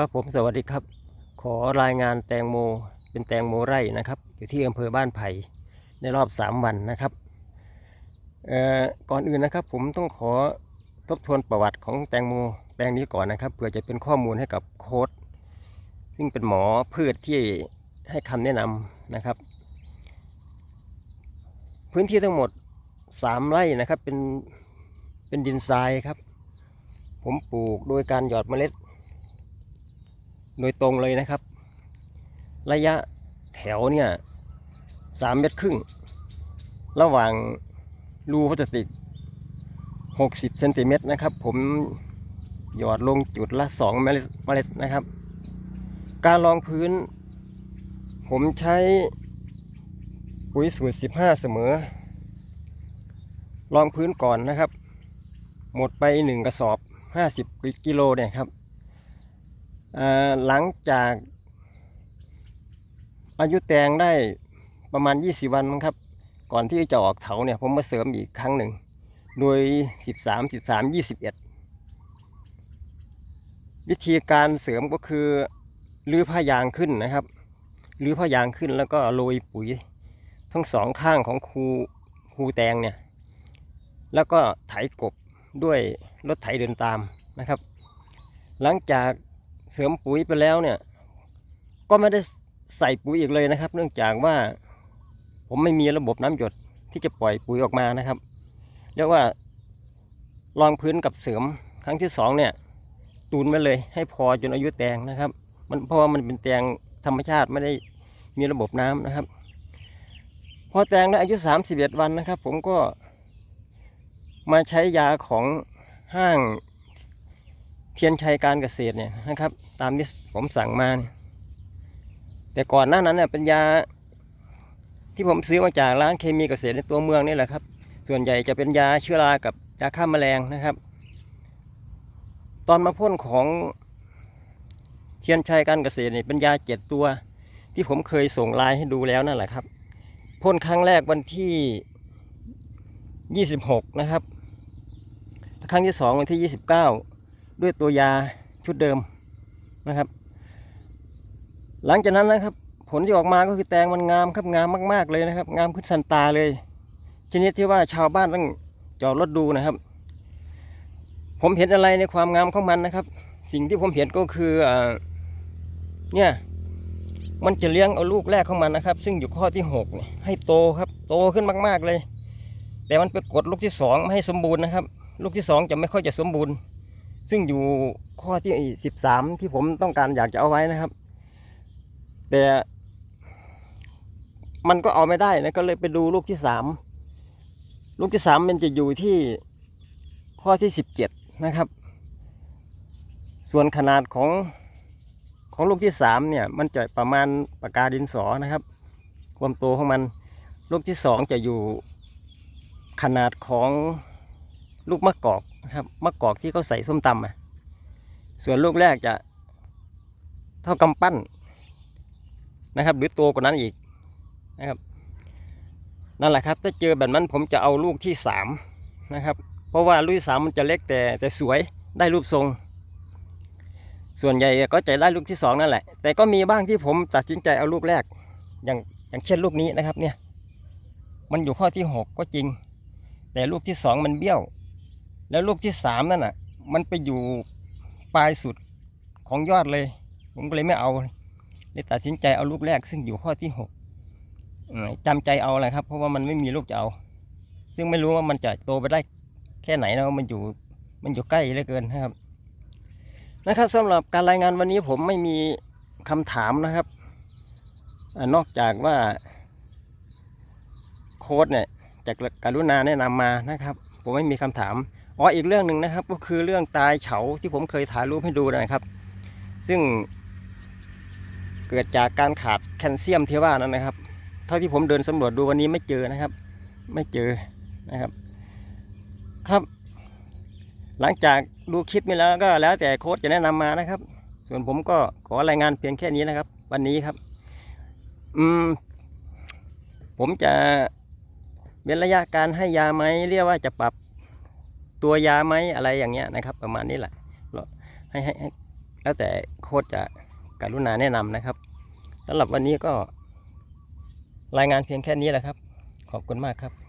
ครับผมสวัสดีครับ ขอรายงานแตงโมเป็นแตงโมไร่นะครับอยู่ที่อำเภอบ้านไผ่ในรอบ 3 วันนะครับก่อนอื่นนะครับ ผมต้องขอทบทวนประวัติของแตงโมแปลงนี้ก่อนนะครับเพื่อจะเป็นข้อมูลให้กับโค้ดซึ่งเป็นหมอพืชที่ให้คำแนะนำนะครับ พื้นที่ทั้งหมด 3 ไร่นะครับเป็นเป็นดินทรายครับ ผมปลูกโดยการหยอดเมล็ด โดยตรงเลยนะครับ ระยะแถวเนี่ยสามเมตรครึ่ง ระหว่างรูพลาสติก 60เซนติเมตรนะครับ ผมหยอดลงจุดละ 2 เมล็ดเมล็ดนะครับ การรองพื้น ผมใช้ปุ๋ยสูตร 15 เสมอ รองพื้นก่อนนะครับ หมดไป 1 กระสอบ 50กิโลเนี่ยครับ หลังจากอายุแตงได้ประมาณ 20 วันมั้งครับ ก่อนที่จะออกเถาเนี่ยผมมาเสริมอีกครั้งหนึ่ง โดย 13 13 21 วิธีการเสริมก็คือรื้อผ้ายางขึ้นนะครับรื้อผ้ายางขึ้นแล้วก็โรยปุ๋ย ทั้งสองข้างของคูคูแตงเนี่ย แล้วก็ไถกบด้วยรถไถเดินตามนะครับ หลังจาก เสริมปุ๋ยไปแล้วเนี่ย ก็ไม่ได้ใส่ปุ๋ยอีกเลยนะครับ เนื่องจากว่าผมไม่มีระบบน้ำหยดที่จะปล่อยปุ๋ยออกมานะครับ เรียกว่ารองพื้นกับเสริมครั้งที่สองเนี่ยตูนไว้เลยให้พอจนอายุแตงนะครับ มันเพราะว่ามันเป็นแตงธรรมชาติไม่ได้มีระบบน้ำนะครับ พอแตงได้อายุ 31 วันนะครับ ผมก็มาใช้ยาของห้าง เทียนชัยการเกษตรเนี่ยนะครับ ตามที่ผมสั่งมาเนี่ยแต่ก่อนหน้านั้นเนี่ยเป็นยาที่ผมซื้อมาจากร้านเคมีเกษตรในตัวเมืองนี่แหละครับ ส่วนใหญ่จะเป็นยาเชื้อรากับยาฆ่าแมลงนะครับ ตอนมาพ่นของเทียนชัยการเกษตรเนี่ยเป็นยาเจ็ดตัว ที่ผมเคยส่งไลน์ให้ดูแล้วนั่นแหละครับพ่นครั้งแรกวันที่ 26 นะครับ ครั้งที่สองวันที่ 29 ด้วยตัวยาชุดเดิมนะครับ หลังจากนั้นนะครับ ผลที่ออกมาก็คือแตงมันงามครับงามมาก ๆเลยนะครับ งามขึ้นสันตาเลย ชนิดที่ว่าชาวบ้านต้องจอดรถดูนะครับ ผมเห็นอะไรในความงามของมันนะครับ สิ่งที่ผมเห็นก็คืออเนี่ยมันจะเลี้ยงเอาลูกแรกของมันนะครับ ซึ่งอยู่ข้อที่หกเนี่ยให้โตครับโตขึ้นมาก ๆเลย แต่มันไปกดลูกที่สองไม่ให้สมบูรณ์นะครับ ลูกที่สองจะไม่ค่อยจะสมบูรณ์ ซึ่งอยู่ข้อที่สิบสามที่ผมต้องการอยากจะเอาไว้นะครับ แต่มันก็เอาไม่ได้นะก็เลยไปดูลูกที่สามลูกที่สามมันจะอยู่ที่ข้อที่สิบเจ็ดนะครับ ส่วนขนาดของของลูกที่สามเนี่ยมันจะประมาณปากกาดินสอนะครับ ความโตของมัน ลูกที่สองจะอยู่ขนาดของ ลูกมะกอกนะครับมะกอกที่เขาใส่ส้มตำอะส่วนลูกแรกจะเท่ากำปั้นนะครับ หรือโตกว่านั้นอีกนะครับนั่นแหละครับ ถ้าเจอแบบนั้นผมจะเอาลูกที่สามนะครับ เพราะว่าลูกที่สามมันจะเล็กแต่แต่สวยได้รูปทรง ส่วนใหญ่ก็จะได้ลูกที่สองนั่นแหละ แต่ก็มีบ้างที่ผมตัดสินใจเอาลูกแรก อย่างอย่างเช่นลูกนี้นะครับเนี่ยมันอยู่ข้อที่หกก็จริง แต่ลูกที่สองมันเบี้ยว แล้วลูกที่สามนั่นน่ะ มันไปอยู่ปลายสุดของยอดเลย ผมก็เลยไม่เอาเลยตัดสินใจเอาลูกแรกซึ่งอยู่ข้อที่หกจำใจเอาแหละครับ เพราะว่ามันไม่มีลูกจะเอา ซึ่งไม่รู้ว่ามันจะโตไปได้แค่ไหนนะมันอยู่มันอยู่ใกล้เหลือเกินนะครับ นะครับสำหรับการรายงานวันนี้ผมไม่มีคำถามนะครับอนอกจากว่าโค้ดเนี่ยจากการุณาแนะนำมานะครับ ผมไม่มีคำถาม อ๋ออีกเรื่องหนึ่งนะครับ ก็คือเรื่องตายเฉาที่ผมเคยถ่ายรูปให้ดูนะครับ ซึ่งเกิดจากการขาดแคลเซียมที่ว่านั้นนะครับ เท่าที่ผมเดินสำรวจดูวันนี้ไม่เจอนะครับ ไม่เจอนะครับ ครับ หลังจากดูคลิปนี้แล้วก็แล้วแต่โค้ดจะแนะนำมานะครับ ส่วนผมก็ขอรายงานเพียงแค่นี้นะครับ วันนี้ครับ อืม ผมจะเว้นระยะการให้ยาไหมเรียกว่าจะปรับ ตัวยาไหมอะไรอย่างเงี้ยนะครับ ประมาณนี้แหละให้ให้ให้แล้วแต่โค้ดจะกรุณาแนะนำนะครับสำหรับวันนี้ก็รายงานเพียงแค่นี้แหละครับ ขอบคุณมากครับ